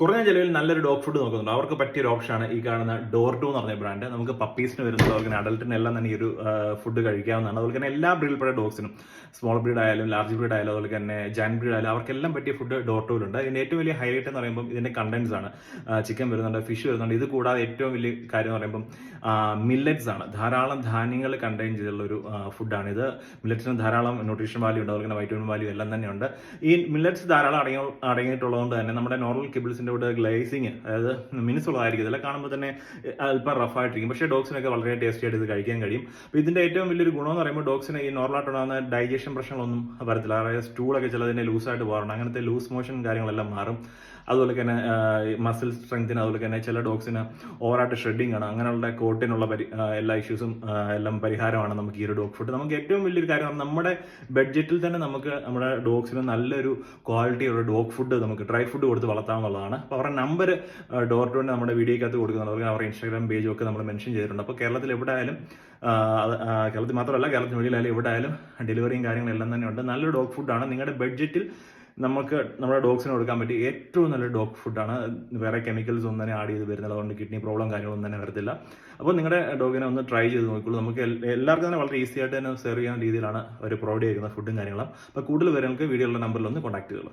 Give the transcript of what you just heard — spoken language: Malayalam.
കുറഞ്ഞ ചിലവിൽ നല്ലൊരു ഡോഗ് ഫുഡ് നോക്കുന്നുണ്ട്. അവർക്ക് പറ്റിയ ഒരു ഓപ്ഷനാണ് ഈ കാണുന്ന ഡോർ ടു എന്ന് പറഞ്ഞ ബ്രാൻഡ് നമുക്ക് പപ്പീസിന് വരുന്നത് അതുപോലെ അഡൽട്ടിന് എല്ലാം തന്നെ ഈ ഒരു ഫുഡ് കഴിക്കാവുന്നതാണ്. അതുപോലെ തന്നെ എല്ലാ ബ്രീഡിൽപ്പെട്ട ഡോഗ്സിനും സ്മോൾ ബ്രീഡ് ആയാലും ലാർജ് ബ്രീഡ് ആയാലും അതുപോലെ തന്നെ ജാൻ ബ്രീഡ് ആയാലും അവർക്കെല്ലാം പറ്റിയ ഫുഡ് ഡോർ ടൂലുണ്ട് ഇതിന്റെ ഏറ്റവും വലിയ ഹൈലൈറ്റ് എന്ന് പറയുമ്പോൾ ഇതിന്റെ കണ്ടന്റ്സ് ആണ്. ചിക്കൻ വരുന്നുണ്ട് ഫിഷ് വരുന്നുണ്ട്. ഇത് കൂടാതെ ഏറ്റവും വലിയ കാര്യം എന്ന് പറയുമ്പോൾ മില്ലറ്റ്സ് ആണ്. ധാരാളം ധാന്യങ്ങൾ കണ്ടെയ്ൻ ചെയ്തിട്ടുള്ള ഒരു ഫുഡാണ് ഇത്. മില്ലറ്റ്സിന് ധാരാളം ന്യൂട്രീഷൻ വാല്യൂ ഉണ്ട്. അതുപോലെ തന്നെ വൈറ്റമിൻ വാല്യൂ എല്ലാം തന്നെയുണ്ട് ഈ മില്ലറ്റ്സ് ധാരാളം അടങ്ങി അടങ്ങിയിട്ടുള്ളതുകൊണ്ട് തന്നെ നമ്മുടെ നോർമൽ കിബിൾസിന്റെ കൂടെ ഗ്ലേസിങ് അതായത് മിനുസുള്ളതായിരിക്കും ഇതെല്ലാം കാണുമ്പോൾ തന്നെ അല്പം റഫായിട്ടിരിക്കും പക്ഷേ ഡോഗ്സിനൊക്കെ വളരെ ടേസ്റ്റി ആയിട്ട് ഇത് കഴിക്കാൻ കഴിയും. അപ്പോൾ ഇതിന്റെ ഏറ്റവും വലിയൊരു എന്ന് പറയുമ്പോൾ ഡോഗ്സിന് ഈ നോർമലായിട്ടുണ്ടാകുന്ന ഡൈജഷൻ പ്രശ്നങ്ങളൊന്നും വരത്തില്ല. അതായത് സ്റ്റൂളൊക്കെ ചിലതിനെ ലൂസായിട്ട് പോകാറുണ്ട് അങ്ങനത്തെ ലൂസ് മോഷൻ കാര്യങ്ങളെല്ലാം മാറും. അതുപോലെ തന്നെ മസിൽ സ്ട്രെങ്തിന് അതുപോലെ തന്നെ ചില ഡോഗ്സിന് ഓവറായിട്ട് ഷെഡിങ് ആണ്. അങ്ങനെയുള്ള കോട്ടിനുള്ള പരി എല്ലാ ഇഷ്യൂസും എല്ലാം പരിഹാരമാണ് നമുക്ക് ഈ ഒരു ഡോഗ് ഫുഡ് നമുക്ക് ഏറ്റവും വലിയൊരു കാര്യം നമ്മുടെ ബഡ്ജറ്റിൽ തന്നെ നമുക്ക് നമ്മുടെ ഡോഗ്സിന് നല്ലൊരു ക്വാളിറ്റിയുള്ള ഡോഗ് ഫുഡ് നമുക്ക് ഡ്രൈ ഫുഡ് കൊടുത്ത് വളർത്താവുന്നതാണ് അപ്പോൾ അവരുടെ നമ്പർ ഡോർ ടു നമ്മുടെ വീഡിയോക്കകത്ത് കൊടുക്കുന്നുണ്ട്. അവർക്ക് അവരുടെ ഇൻസ്റ്റാഗ്രാം പേജും ഒക്കെ നമ്മൾ മെൻഷൻ ചെയ്തിട്ടുണ്ട്. അപ്പോൾ കേരളത്തിൽ എവിടെ ആയാലും കേരളത്തിൽ മാത്രമല്ല കേരളത്തിന് വെളിയിലായാലും എവിടെ ആയാലും ഡെലിവറിയും കാര്യങ്ങളെല്ലാം തന്നെ ഉണ്ട്. നല്ലൊരു ഡോഗ് ഫുഡാണ് നിങ്ങളുടെ ബഡ്ജറ്റിൽ നമുക്ക് നമ്മുടെ ഡോഗ്സിന് കൊടുക്കാൻ പറ്റിയ ഏറ്റവും നല്ല ഡോഗ് ഫുഡാണ് വേറെ കെമിക്കൽസ് ഒന്നും തന്നെ ആഡ് ചെയ്ത് വരുന്നത് അതുകൊണ്ട് കിഡ്നി പ്രോബ്ലം കാര്യങ്ങളൊന്നും തന്നെ വരത്തില്ല. അപ്പോൾ നിങ്ങളുടെ ഡോഗിനെ ഒന്ന് ട്രൈ ചെയ്ത് നോക്കിക്കോളൂ നമുക്ക് എല്ലാവർക്കും തന്നെ വളരെ ഈസി ആയിട്ട് തന്നെ സെർവ് ചെയ്യുന്ന രീതിയിലാണ് അവർ പ്രൊവൈഡ് ചെയ്യുന്ന ഫുഡും കാര്യങ്ങളും. അപ്പോൾ കൂടുതൽ വിവരങ്ങൾക്ക് വീഡിയോയുടെ നമ്പറിൽ ഒന്ന് കോൺടാക്ട് ചെയ്യുക.